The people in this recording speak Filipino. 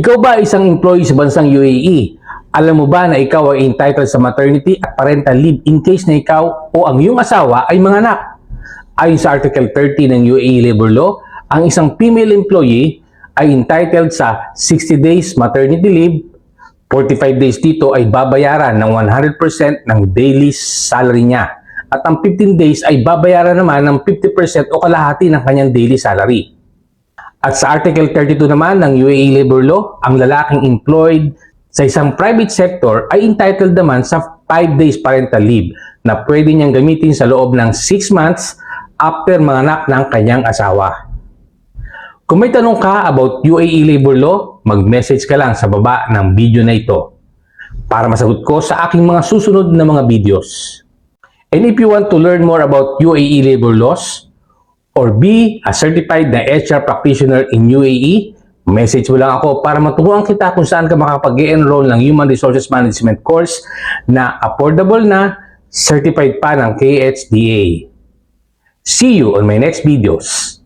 Ikaw ba isang employee sa bansang UAE? Alam mo ba na ikaw ay entitled sa maternity at parental leave in case na ikaw o ang iyong asawa ay manganak? Ayon sa Article 30 ng UAE Labor Law, ang isang female employee ay entitled sa 60 days maternity leave 45 days dito ay babayaran ng 100% ng daily salary niya. At ang 15 days ay babayaran naman ng 50% o kalahati ng kanyang daily salary. At sa Article 32 naman ng UAE Labor Law, ang lalaking employed sa isang private sector ay entitled naman sa 5 days parental leave na pwede niyang gamitin sa loob ng 6 months after manganak ng kanyang asawa. Kung may tanong ka about UAE Labor Law, mag-message ka lang sa baba ng video na ito para masagot ko sa aking mga susunod na mga videos. And if you want to learn more about UAE labor laws or be a certified na HR practitioner in UAE, message mo lang ako para maturuan kita kung saan ka makapag-enroll ng Human Resources Management course na affordable na certified pa ng KHDA. See you on my next videos.